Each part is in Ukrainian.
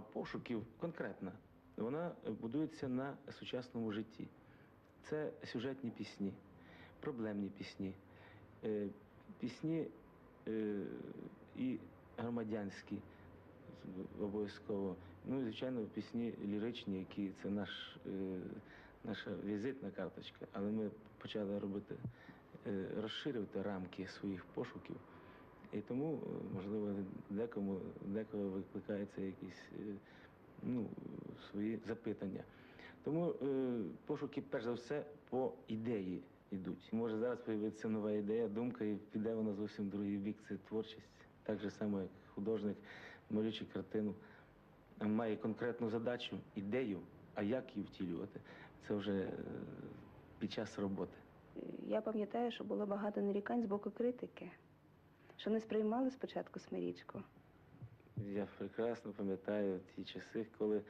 програма пошуків конкретна. Вона будується на сучасному житті. Це сюжетні пісні, проблемні пісні, е, пісні е, і громадянські обов'язково. Ну і звичайно, пісні ліричні, які це наш, е, наша візитна карточка. Але ми почали робити, е, розширювати рамки своїх пошуків. І тому, е, можливо, декому, декого викликаються якісь е, ну, свої запитання. Тому е, пошуки, перш за все, по ідеї йдуть. Може зараз з'явиться нова ідея, думка, і піде вона зовсім другий бік. Це творчість. Так же само, як художник, малюючи картину, має конкретну задачу, ідею, а як її втілювати, це вже е, під час роботи. Я пам'ятаю, що було багато нарікань з боку критики, що не сприймали спочатку смирічку. Я прекрасно пам'ятаю ті часи, коли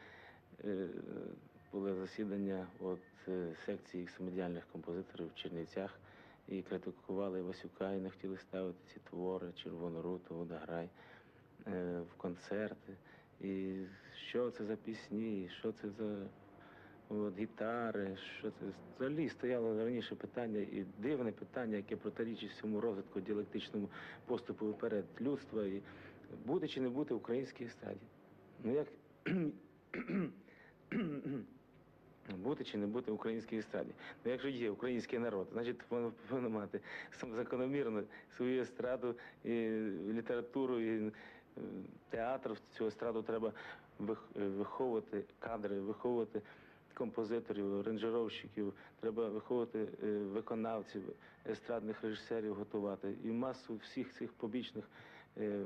е, були засідання от, е, секції самодіяльних композиторів в Чернівцях і критикували Васюка і не хотіли ставити ці твори Червону руту, Водограй е, в концерти. І що це за пісні, і що це за от, гітари, що це взагалі стояло раніше питання, і дивне питання, яке протирічить всьому розвитку діалектичному поступу вперед людства. І буде чи не бути українській естраді. Ну як бути чи не бути українській естраді. Ну якщо є український народ, значить воно повинно мати закономірно свою естраду, і літературу, і е, театр. В цю естраду треба виховувати кадри, виховувати композиторів, аранжировщиків, треба виховувати е, виконавців, естрадних режисерів готувати і масу всіх цих побічних е,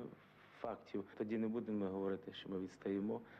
фактів. Тоді не будемо говорити, що ми відстаємо.